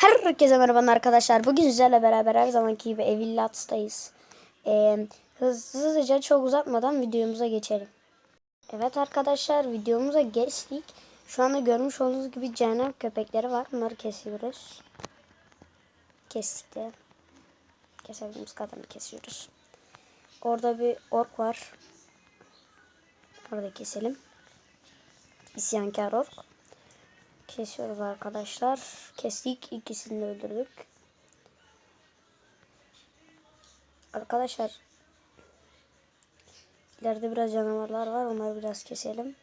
Herkese merhaba arkadaşlar. Bugün sizlerle beraber her zamanki gibi Evillats'tayız. Ee, hızlıca çok uzatmadan videomuza geçelim. Evet arkadaşlar videomuza geçtik. Şu anda görmüş olduğunuz gibi cehennem köpekleri var. Bunları kesiyoruz. Kestik de. Kesebildiğimiz kadarını kesiyoruz. Orada bir ork var. Orada keselim. İsyankar ork. Kesiyoruz arkadaşlar. Kestik. ikisini de öldürdük. Arkadaşlar ileride biraz canavarlar var. Onları biraz keselim.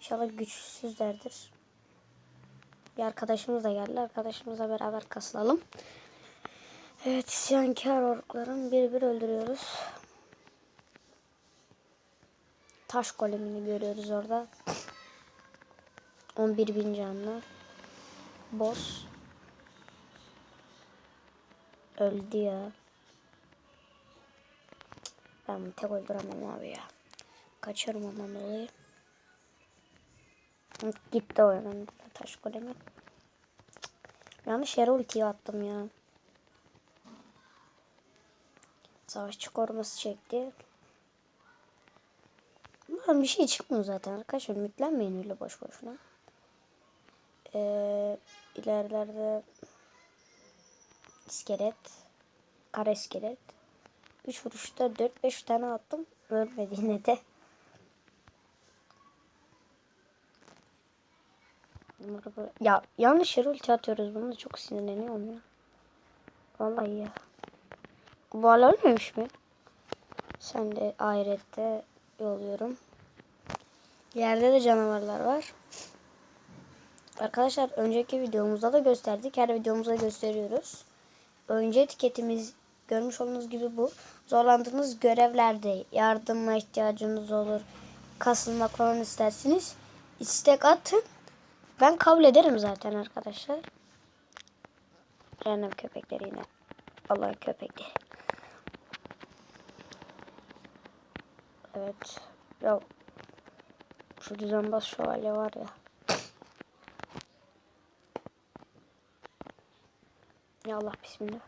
İnşallah güçsüzlerdir. Bir arkadaşımız da geldi. Arkadaşımızla beraber kasılalım. Evet isyankar orkların bir bir öldürüyoruz. Taş golemini görüyoruz orada. 11 bin canlı. Boss. Öldü ya. Ben bunu tek öldüremem abi ya. Kaçarım ondan dolayı. Gitti o yanımda taş golemi. Yanlış yere ultiyi attım ya. Savaşçı koruması çekti. Umarım bir şey çıkmıyor zaten arkadaşlar. Ümitlenmeyin öyle boş boşuna. Ee, ilerlerde iskelet, kara iskelet. 3 vuruşta 4-5 tane attım. Ölmedi yine de. Ya yanlış yere ulti atıyoruz. Bunu da çok sinirleniyorum ya. Vallahi ya. Bu hala ölmemiş mi? Sen de ahirette yolluyorum. Yerde de canavarlar var. Arkadaşlar önceki videomuzda da gösterdik. Her videomuzda gösteriyoruz. Önce etiketimiz görmüş olduğunuz gibi bu. Zorlandığınız görevlerde yardıma ihtiyacınız olur. Kasılmak falan istersiniz. İstek atın. Ben kabul ederim zaten arkadaşlar. Cehennem köpekleri yine. Allah'ın köpekleri. Evet. Ya şu düzenbaz şövalye var ya. Ya Allah bismillah.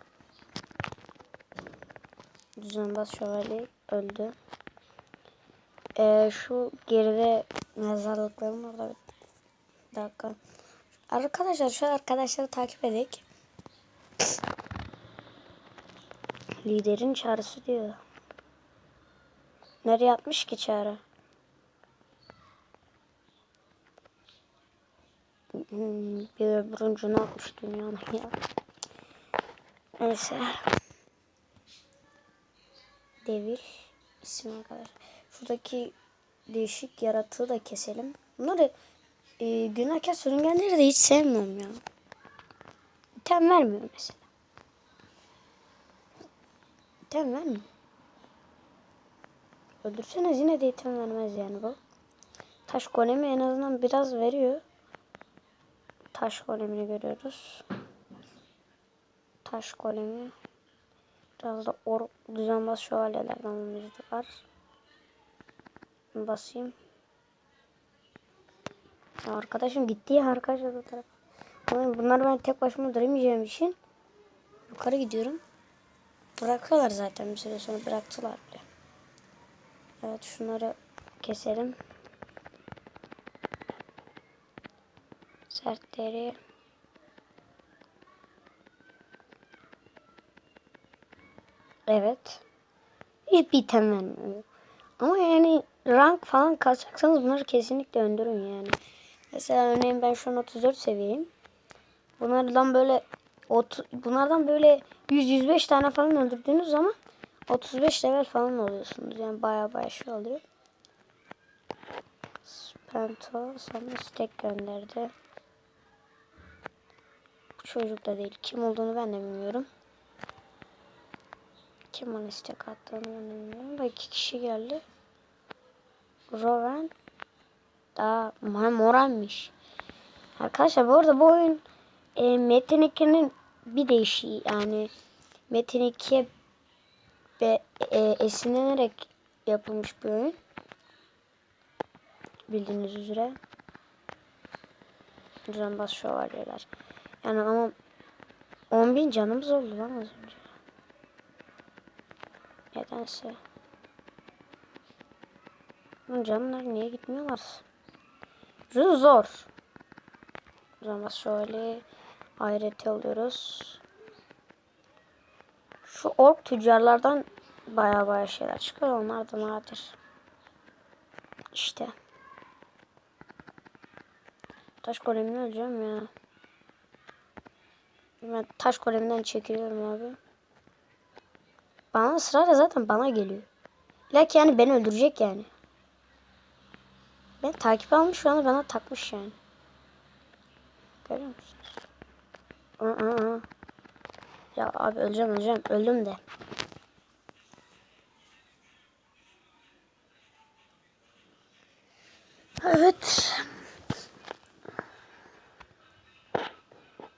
Düzenbaz şövalye öldü. Ee, şu geride mezarlıkların orada bir dakika. Arkadaşlar şu arkadaşları takip edik. Liderin çağrısı diyor. Nereye atmış ki çağrı? Hmm, bir öbürüncünü atmış dünyanın ya. Neyse. Devil ismi arkadaşlar. Şuradaki değişik yaratığı da keselim. Bunları e, günahkar sürüngenleri de hiç sevmiyorum ya. İtem vermiyor mesela. İtem vermiyor. Öldürseniz yine de item vermez yani bu. Taş golemi en azından biraz veriyor. Taş golemini görüyoruz. Taş golemi. Biraz da or düzenbaz şövalyelerden biri var. Basayım. Arkadaşım gitti ya arkadaşlar o taraf. Ama bunları ben tek başıma duramayacağım için yukarı gidiyorum. Bırakıyorlar zaten bir süre sonra bıraktılar bile. Evet şunları keselim. Sertleri. Evet. Hiçbir item. Ama yani rank falan kasacaksanız bunları kesinlikle öldürün yani. Mesela örneğin ben şu an 34 seviyeyim. Bunlardan böyle bunlardan böyle 100-105 tane falan öldürdüğünüz zaman 35 level falan oluyorsunuz. Yani baya baya şey oluyor. Spento sana stack gönderdi. Bu çocuk da değil. Kim olduğunu ben de bilmiyorum. Kim ona istek attığını bilmiyorum. Da iki kişi geldi. Rowan daha moranmış. Arkadaşlar bu arada bu oyun e, Metin 2'nin bir değişiği yani Metin 2'ye ve e, esinlenerek yapılmış bir oyun. Bildiğiniz üzere. Düzenbaz şövalyeler. Yani ama 10 bin canımız oldu lan az önce. Nedense. Canlar niye gitmiyorlar? Bu zor. O zaman şöyle ayrıt alıyoruz. Şu ork tüccarlardan baya baya şeyler çıkıyor. Onlar da nadir. İşte. Taş golemini öleceğim ya. Ben taş goleminden çekiliyorum abi. Bana ısrarla zaten bana geliyor. Lakin yani beni öldürecek yani. Ben takip almış şu anda bana takmış yani. Görüyor musunuz? Aa, aa. Ya abi öleceğim öleceğim. Öldüm de. Evet.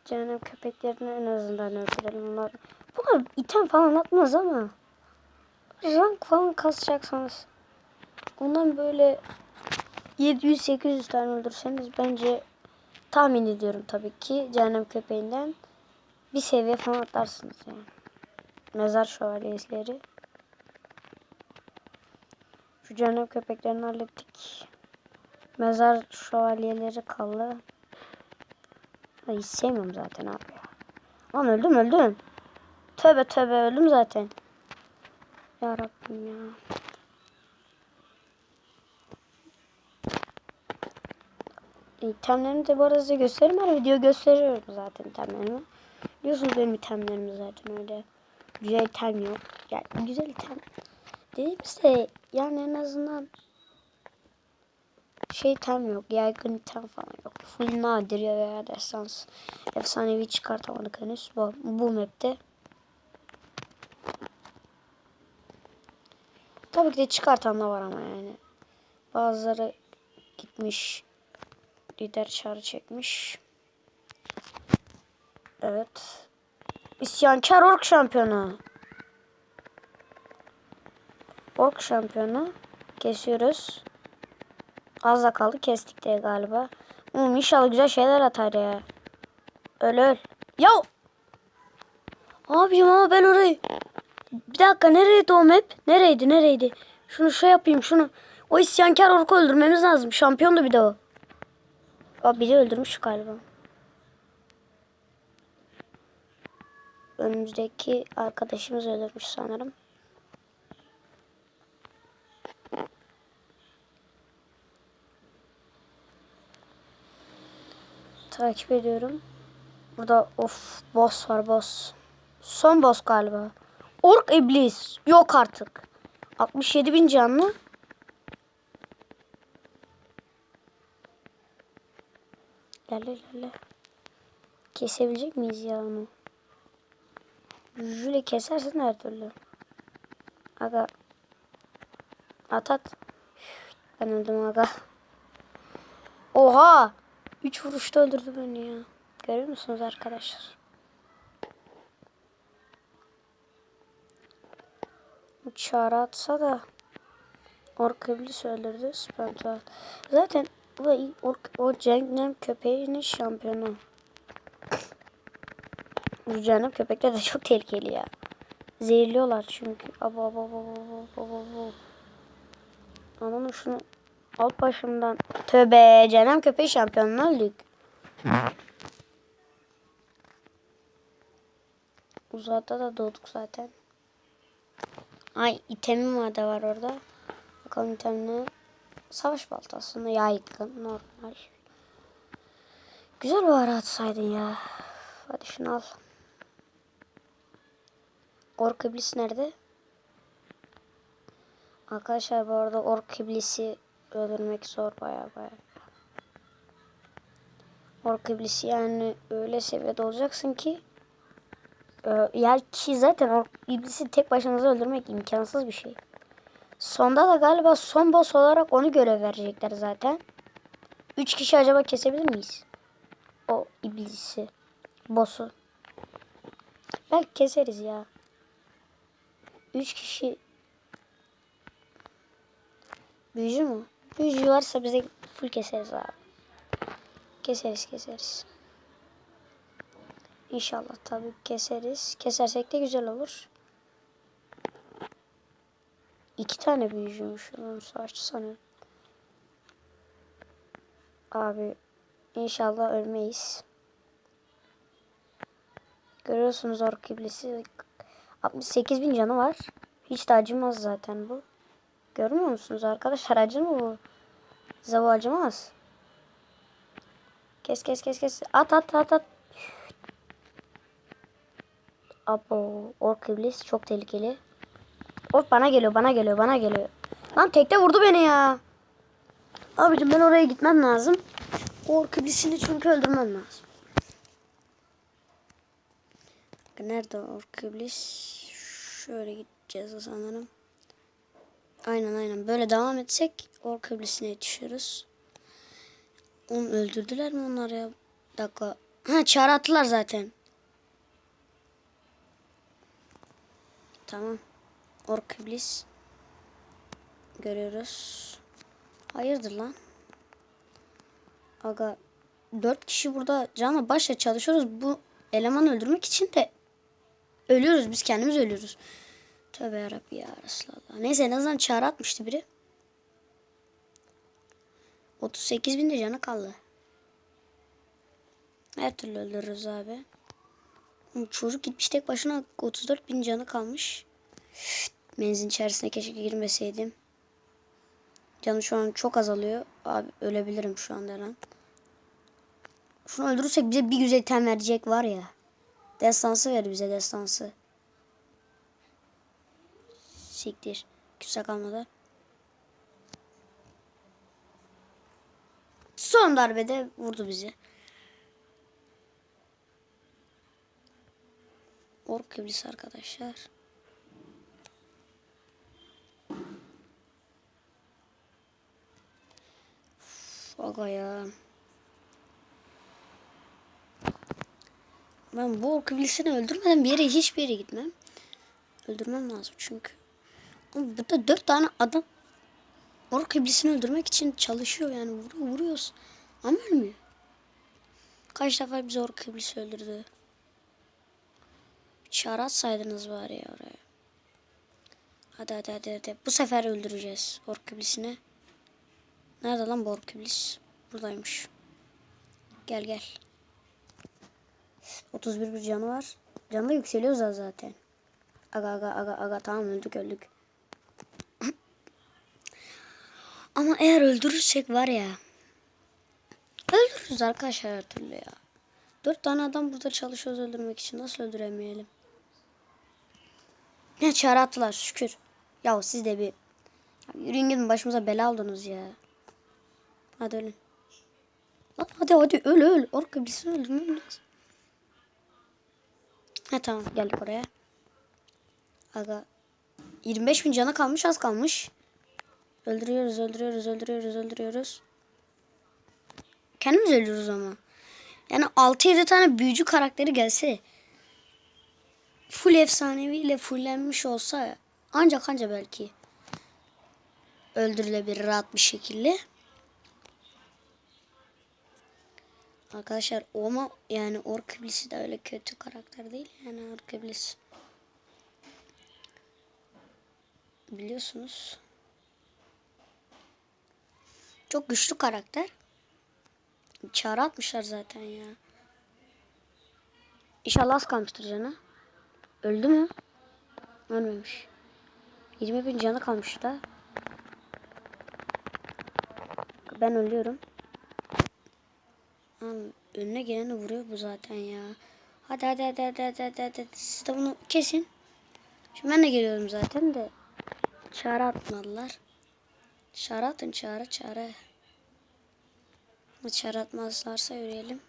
Cehennem köpeklerini en azından öldürelim onlar. Bu kadar item falan atmaz ama. Rank falan kasacaksanız. Ondan böyle 700-800 tane öldürseniz bence tahmin ediyorum tabii ki cehennem köpeğinden bir seviye falan atlarsınız yani. Mezar şövalyeleri. Şu cehennem köpeklerini hallettik. Mezar şövalyeleri kaldı. Ay sevmiyorum zaten abi ya. Lan öldüm öldüm. Tövbe tövbe öldüm zaten. Ya Rabbim ya. İtemlerimi de bu arada size gösteririm. Her video gösteriyorum zaten itemlerimi. Biliyorsunuz benim itemlerim zaten öyle. Güzel item yok. Yani güzel item. Dediğimizde yani en azından şey item yok. Yaygın item falan yok. Full nadir ya veya destans. Efsanevi çıkartamadık henüz. Bu, bu map'te. Tabii ki de çıkartan da var ama yani. Bazıları gitmiş. Lider çağrı çekmiş. Evet. İsyankar Ork şampiyonu. Ork şampiyonu. Kesiyoruz. Az da kaldı. Kestik de galiba. Oğlum inşallah güzel şeyler atar ya. Öl öl. Ya! Abim ama ben orayı... Bir dakika nereydi o map? Nereydi nereydi? Şunu şey yapayım şunu. O isyankar orku öldürmemiz lazım. Şampiyondu bir de o. Aa, biri öldürmüş galiba. Önümüzdeki arkadaşımız öldürmüş sanırım. Takip ediyorum. Burada of boss var boss. Son boss galiba. Ork iblis. Yok artık. 67 bin canlı. Lale lale. Kesebilecek miyiz ya onu? Jüle kesersin her türlü. Aga. At at. Ben öldüm aga. Oha. Üç vuruşta öldürdü beni ya. Görüyor musunuz arkadaşlar? Çağrı atsa da Ork iblis öldürdü. Spencer. Zaten bu o, o Cennem köpeğinin şampiyonu. Bu Cennem köpekler de çok tehlikeli ya. Zehirliyorlar çünkü. Abo abo abo abo abo abo. Aman şunu al başımdan. Tövbe Cennem köpeği şampiyonunu öldük. Uzakta da doğduk zaten. Ay itemim var var orada. Bakalım itemini. Savaş baltasını yaygın normal. Güzel var atsaydın ya. Hadi şunu al. Ork iblisi nerede? Arkadaşlar bu arada ork iblisi öldürmek zor baya baya. Ork iblisi yani öyle seviyede olacaksın ki ya ki zaten ork iblisi tek başınıza öldürmek imkansız bir şey. Sonda da galiba son boss olarak onu görev verecekler zaten. Üç kişi acaba kesebilir miyiz? O iblisi. Boss'u. Belki keseriz ya. Üç kişi. Büyücü mü? Büyücü varsa bize full keseriz abi. Keseriz keseriz. İnşallah tabii keseriz. Kesersek de güzel olur. İki tane büyücüymüş. Oğlum savaşçı sanıyorum. Abi inşallah ölmeyiz. Görüyorsunuz ork iblisi. 68 bin canı var. Hiç de acımaz zaten bu. Görmüyor musunuz arkadaşlar acır mı bu? Size acımaz. Kes kes kes kes. At at at at. Abo ork iblis çok tehlikeli. Ork bana geliyor bana geliyor bana geliyor. Lan tekte vurdu beni ya. Abicim ben oraya gitmem lazım. Ork iblisini çünkü öldürmem lazım. Nerede ork iblis? Şöyle gideceğiz sanırım. Aynen aynen. Böyle devam etsek ork iblisine yetişiyoruz. Onu öldürdüler mi onlar ya? Bir dakika. Ha çağrı attılar zaten. Tamam. Ork iblis. Görüyoruz. Hayırdır lan? Aga dört kişi burada canla başla çalışıyoruz. Bu eleman öldürmek için de ölüyoruz. Biz kendimiz ölüyoruz. Tövbe yarabbi ya Resulallah. Neyse en azından çağrı atmıştı biri. 38 bin de canı kaldı. Her türlü öldürürüz abi. Çocuk gitmiş tek başına 34 bin canı kalmış. Menzin içerisine keşke girmeseydim. Canım şu an çok azalıyor. Abi ölebilirim şu anda lan. Şunu öldürürsek bize bir güzel item verecek var ya. Destansı ver bize destansı. Siktir. Küse kalmadı. Son darbede vurdu bizi. Ork iblis arkadaşlar. Uf, ya. Ben bu ork iblisini öldürmeden bir yere hiçbir yere gitmem. Öldürmem lazım çünkü. Ama burada dört tane adam ork iblisini öldürmek için çalışıyor yani vuruyor, vuruyoruz. Ama ölmüyor. Kaç defa bizi ork iblisi öldürdü. Çağrı atsaydınız bari ya oraya. Hadi hadi hadi hadi. Bu sefer öldüreceğiz ork iblisini. Nerede lan bu ork iblis? Buradaymış. Gel gel. 31 bir canı var. Canı da yükseliyor zaten. Aga aga aga aga tamam öldük öldük. Ama eğer öldürürsek var ya. Öldürürüz arkadaşlar her türlü ya. Dört tane adam burada çalışıyoruz öldürmek için. Nasıl öldüremeyelim? Ne çare attılar şükür. Ya siz de bir yürüyün gidin başımıza bela oldunuz ya. Hadi ölün. Lan hadi hadi öl öl. Orka birisini öldürmem lazım. Ha tamam geldik oraya. Aga 25 bin cana kalmış az kalmış. Öldürüyoruz öldürüyoruz öldürüyoruz öldürüyoruz. Kendimiz ölüyoruz ama. Yani 6-7 tane büyücü karakteri gelse full efsaneviyle fullenmiş olsa ancak anca belki öldürülebilir rahat bir şekilde. Arkadaşlar ama yani Ork İblisi de öyle kötü karakter değil yani Ork İblis. Biliyorsunuz. Çok güçlü karakter. Çağrı atmışlar zaten ya. İnşallah az kalmıştır canı. Öldü mü? Ölmemiş. 20 bin canı kalmış da. Ben ölüyorum. Lan önüne geleni vuruyor bu zaten ya. Hadi hadi hadi hadi hadi hadi, hadi. Siz de bunu kesin. Şimdi ben de geliyorum zaten de. Çağrı atmadılar. Çağrı atın çağrı çağrı. Çağrı atmazlarsa yürüyelim.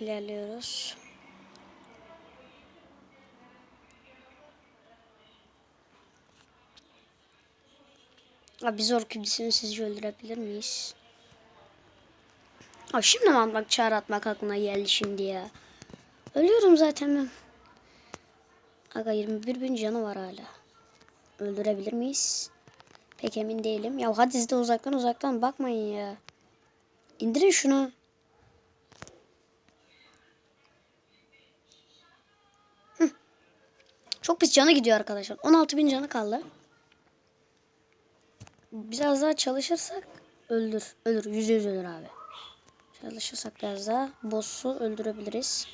İlerliyoruz. Abi biz orkidisini sizce öldürebilir miyiz? Aa, şimdi mi atmak çağrı atmak aklına geldi şimdi ya. Ölüyorum zaten ben. Aga 21 bin canı var hala. Öldürebilir miyiz? Pek emin değilim. Ya hadi siz de uzaktan uzaktan bakmayın ya. İndirin şunu. Çok pis canı gidiyor arkadaşlar. 16 bin canı kaldı. Biraz daha çalışırsak öldür. Ölür. Yüzde yüz ölür abi. Çalışırsak biraz daha boss'u öldürebiliriz.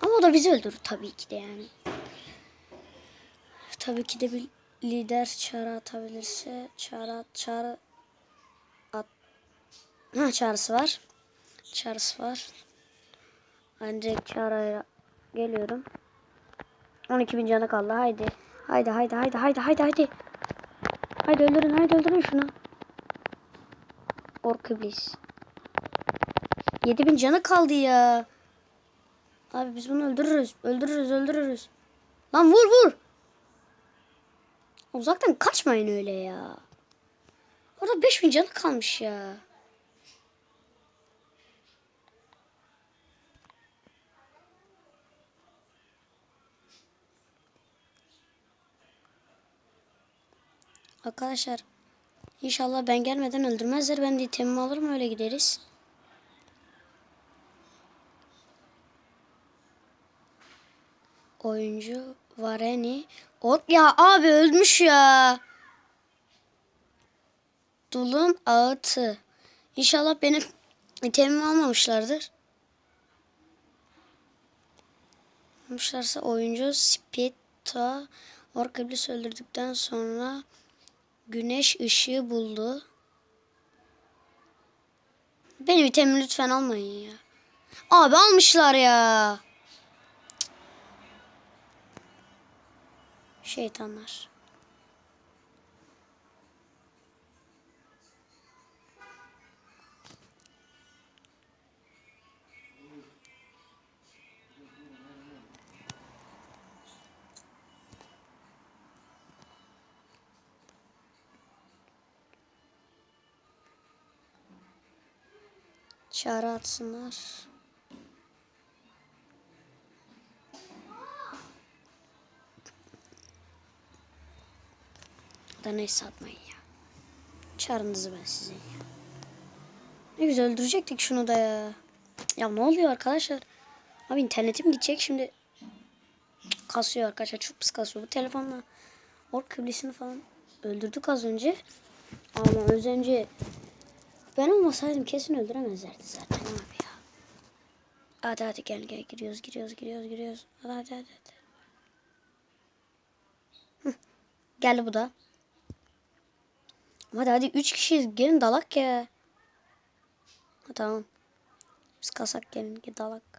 Ama o da bizi öldürür tabii ki de yani. Tabii ki de bir lider çağrı atabilirse çağrı çağrı at ha çağrısı var. Çağrısı var. Direkt çağrıya geliyorum. 12 bin canı kaldı. Haydi. Haydi haydi haydi haydi haydi haydi. Haydi öldürün haydi öldürün şunu. Ork iblis. 7000 canı kaldı ya. Abi biz bunu öldürürüz. Öldürürüz öldürürüz. Lan vur vur. Uzaktan kaçmayın öyle ya. Orada 5000 canı kalmış ya. Arkadaşlar inşallah ben gelmeden öldürmezler. Ben de itemimi alırım öyle gideriz. Oyuncu Vareni. Ork ya abi ölmüş ya. Dulun ağıtı. İnşallah benim itemimi almamışlardır. Almışlarsa oyuncu Spita Ork öldürdükten sonra güneş ışığı buldu. Benim itemimi lütfen almayın ya. Abi almışlar ya. Şeytanlar. Çağrı atsınlar. Da neyse atmayın ya. Çağrınızı ben sizin ya. Ne güzel öldürecektik şunu da ya. Ya ne oluyor arkadaşlar? Abi internetim gidecek şimdi. Kasıyor arkadaşlar çok pis kasıyor. Bu telefonla ork kıblesini falan öldürdük az önce. Ama az önce ben olmasaydım kesin öldüremezlerdi zaten abi ya. Hadi hadi gel gel giriyoruz giriyoruz giriyoruz giriyoruz. Hadi hadi hadi. hadi. Hı. Bu da. Hadi hadi 3 kişiyiz. Gelin dalak ya. Ha, tamam. Biz kasak gelin ki dalak.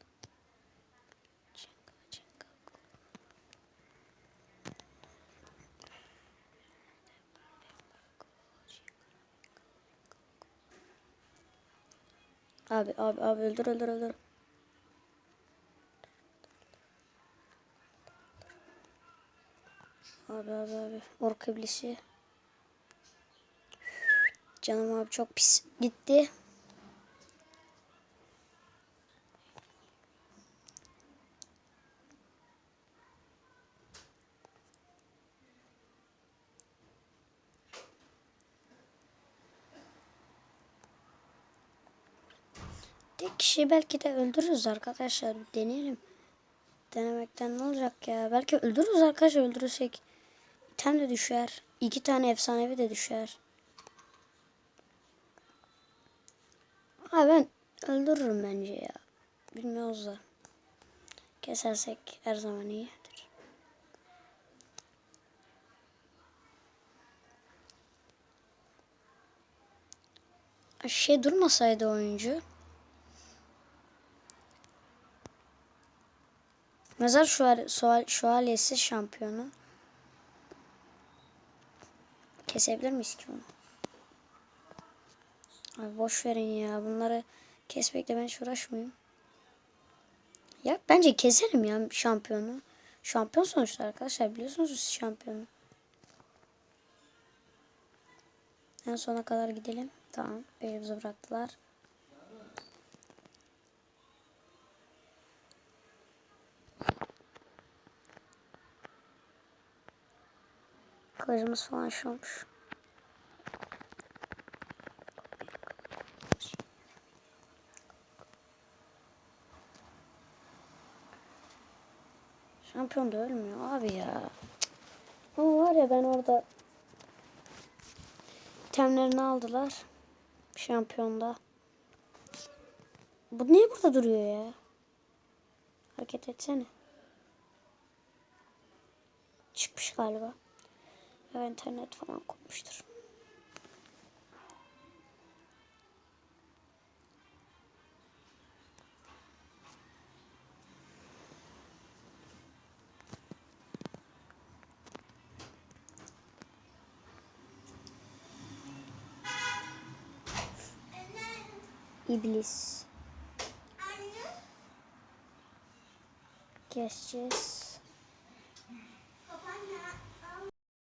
Abi abi abi öldür öldür öldür. Abi abi abi. Ork iblisi. Canım abi çok pis gitti. Tek kişi belki de öldürürüz arkadaşlar. Bir deneyelim. Denemekten ne olacak ya? Belki öldürürüz arkadaşlar öldürürsek. İtem de düşer. İki tane efsanevi de düşer. Ha ben öldürürüm bence ya. Bilmiyoruz da. Kesersek her zaman iyidir. Şey durmasaydı oyuncu. Mezar şöval şöval şövalyesi şampiyonu. Kesebilir miyiz ki bunu? Abi boş verin ya. Bunları kesmekle ben hiç uğraşmayayım. Ya bence keselim ya şampiyonu. Şampiyon sonuçta arkadaşlar. Biliyorsunuz siz şampiyonu. En sona kadar gidelim. Tamam. Elimizi bıraktılar. Kılıcımız falan şey olmuş. Şampiyon da ölmüyor abi ya. Ama var ya ben orada temlerini aldılar. Şampiyonda. Bu niye burada duruyor ya? Hareket etsene. Çıkmış galiba. Ya internet falan kopmuştur. İblis. Keseceğiz.